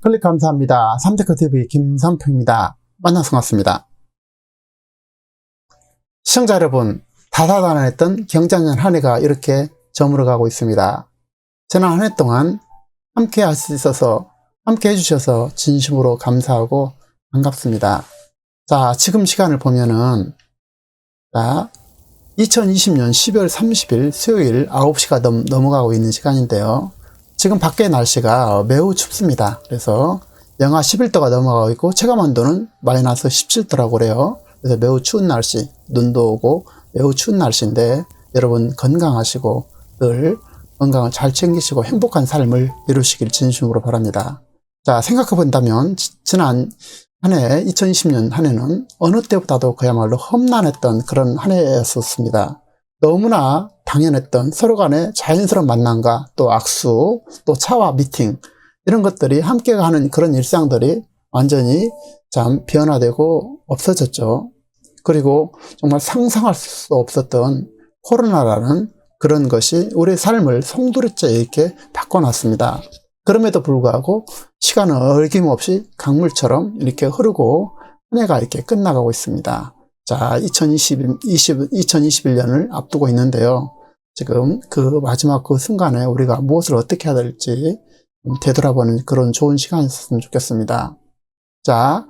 클릭 감사합니다. 삼테크TV 김삼표입니다. 만나서 반갑습니다. 시청자 여러분, 다사다난했던 경자년 한 해가 이렇게 저물어 가고 있습니다. 지난 한 해 동안 함께 할 수 있어서 함께 해주셔서 진심으로 감사하고 반갑습니다. 자, 지금 시간을 보면은, 자, 2020년 12월 30일 수요일 9시가 넘, 넘어가고 있는 시간인데요. 지금 밖에 날씨가 매우 춥습니다. 그래서 영하 11도가 넘어가고 있고 체감 온도는 마이너스 17도라고 그래요. 그래서 매우 추운 날씨, 눈도 오고 매우 추운 날씨인데 여러분 건강하시고 늘 건강을 잘 챙기시고 행복한 삶을 이루시길 진심으로 바랍니다. 자, 생각해 본다면 지난 한 해, 2020년 한 해는 어느 때보다도 그야말로 험난했던 그런 한 해였었습니다. 너무나 당연했던 서로 간의 자연스러운 만남과 또 악수, 또 차와 미팅, 이런 것들이 함께 가는 그런 일상들이 완전히 참 변화되고 없어졌죠. 그리고 정말 상상할 수 없었던 코로나라는 그런 것이 우리의 삶을 송두리째 이렇게 바꿔놨습니다. 그럼에도 불구하고 시간은 어김없이 강물처럼 이렇게 흐르고 한 해가 이렇게 끝나가고 있습니다. 자, 2020, 20, 2021년을 앞두고 있는데요. 지금 그 마지막 그 순간에 우리가 무엇을 어떻게 해야 될지 되돌아보는 그런 좋은 시간이었으면 좋겠습니다. 자,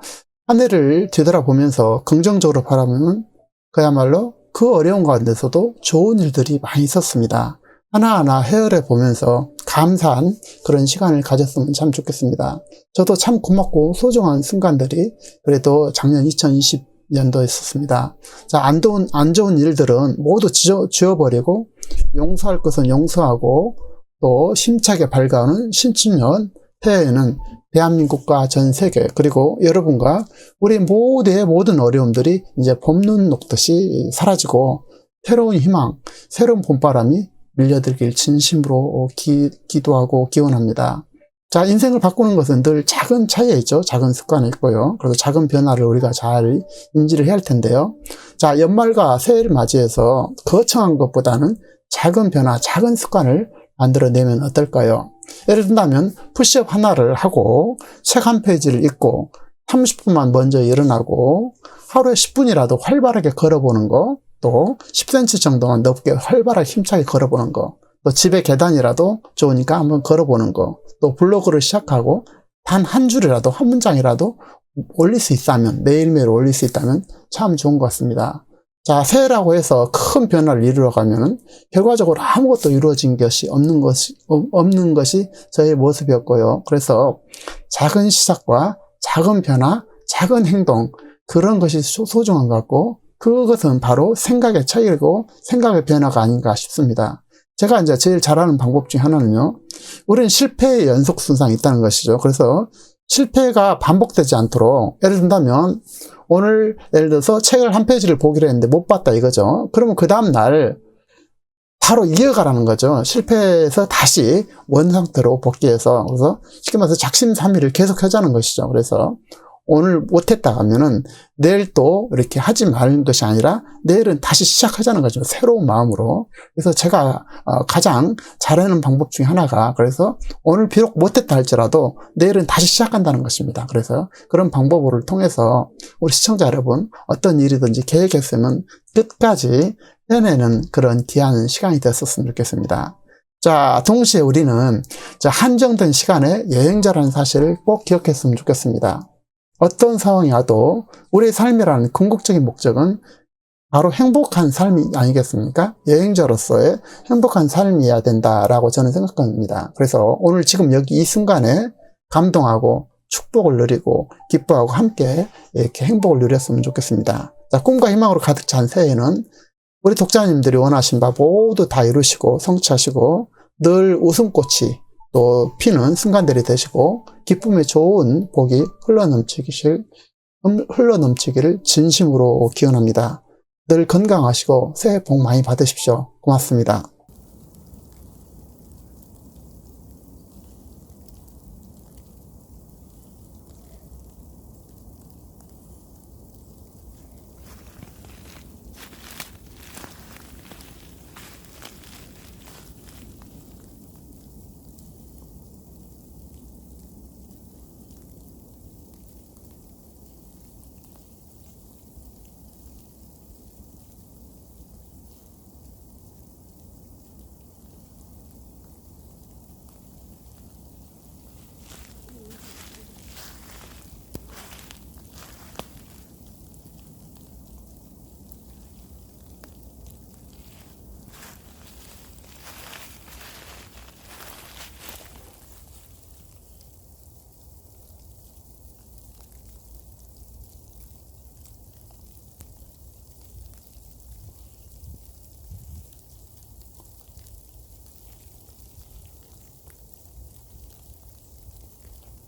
한 해를 되돌아보면서 긍정적으로 바라보면 그야말로 그 어려운 가운데서도 좋은 일들이 많이 있었습니다. 하나하나 헤아려 보면서 감사한 그런 시간을 가졌으면 참 좋겠습니다. 저도 참 고맙고 소중한 순간들이 그래도 작년 2020 연도에 있었습니다. 자, 안 좋은, 안 좋은 일들은 모두 지워, 지워버리고 용서할 것은 용서하고 또 힘차게 밝아오는 신춘년 새해에는 대한민국과 전 세계 그리고 여러분과 우리 모두의 모든 어려움들이 이제 봄눈 녹듯이 사라지고 새로운 희망, 새로운 봄바람이 밀려들길 진심으로 기, 기도하고 기원합니다. 자, 인생을 바꾸는 것은 늘 작은 차이에 있죠. 작은 습관이 있고요. 그리고 작은 변화를 우리가 잘 인지를 해야 할 텐데요. 자, 연말과 새해를 맞이해서 거창한 것보다는 작은 변화, 작은 습관을 만들어내면 어떨까요? 예를 든다면 푸시업 하나를 하고 책 한 페이지를 읽고 30분만 먼저 일어나고 하루에 10분이라도 활발하게 걸어보는 거, 또 10cm 정도만 넓게 활발하게 힘차게 걸어보는 거, 또 집에 계단이라도 좋으니까 한번 걸어보는 거, 또 블로그를 시작하고 단 한 줄이라도 한 문장이라도 올릴 수 있다면 매일매일 올릴 수 있다면 참 좋은 것 같습니다. 자, 새해라고 해서 큰 변화를 이루어가면 결과적으로 아무것도 이루어진 것이 없는 것이 없는 것이 저의 모습이었고요. 그래서 작은 시작과 작은 변화, 작은 행동 그런 것이 소중한 것 같고 그것은 바로 생각의 차이고 생각의 변화가 아닌가 싶습니다. 제가 이제 제일 잘하는 방법 중에 하나는요. 우리는 실패의 연속 순상이 있다는 것이죠. 그래서 실패가 반복되지 않도록 예를 든다면 오늘 예를 들어서 책을 한 페이지를 보기로 했는데 못 봤다 이거죠. 그러면 그 다음 날 바로 이어가라는 거죠. 실패해서 다시 원 상태로 복귀해서 그래서 쉽게 말해서 작심삼일을 계속 하자는 것이죠. 그래서 오늘 못했다 하면은 내일 또 이렇게 하지 말는 것이 아니라 내일은 다시 시작하자는 거죠. 새로운 마음으로. 그래서 제가 어, 가장 잘하는 방법 중에 하나가 그래서 오늘 비록 못했다 할지라도 내일은 다시 시작한다는 것입니다. 그래서 그런 방법을 통해서 우리 시청자 여러분 어떤 일이든지 계획했으면 끝까지 해내는 그런 귀한 시간이 됐었으면 좋겠습니다. 자, 동시에 우리는 한정된 시간에 여행자라는 사실을 꼭 기억했으면 좋겠습니다. 어떤 상황이 와도 우리의 삶이라는 궁극적인 목적은 바로 행복한 삶이 아니겠습니까? 여행자로서의 행복한 삶이어야 된다라고 저는 생각합니다. 그래서 오늘 지금 여기 이 순간에 감동하고 축복을 누리고 기뻐하고 함께 이렇게 행복을 누렸으면 좋겠습니다. 자, 꿈과 희망으로 가득 찬 새해에는 우리 독자님들이 원하신 바 모두 다 이루시고 성취하시고 늘 웃음꽃이 또 피는 순간들이 되시고 기쁨의 좋은 복이 흘러넘치기를, 흘러넘치기를 진심으로 기원합니다. 늘 건강하시고 새해 복 많이 받으십시오. 고맙습니다.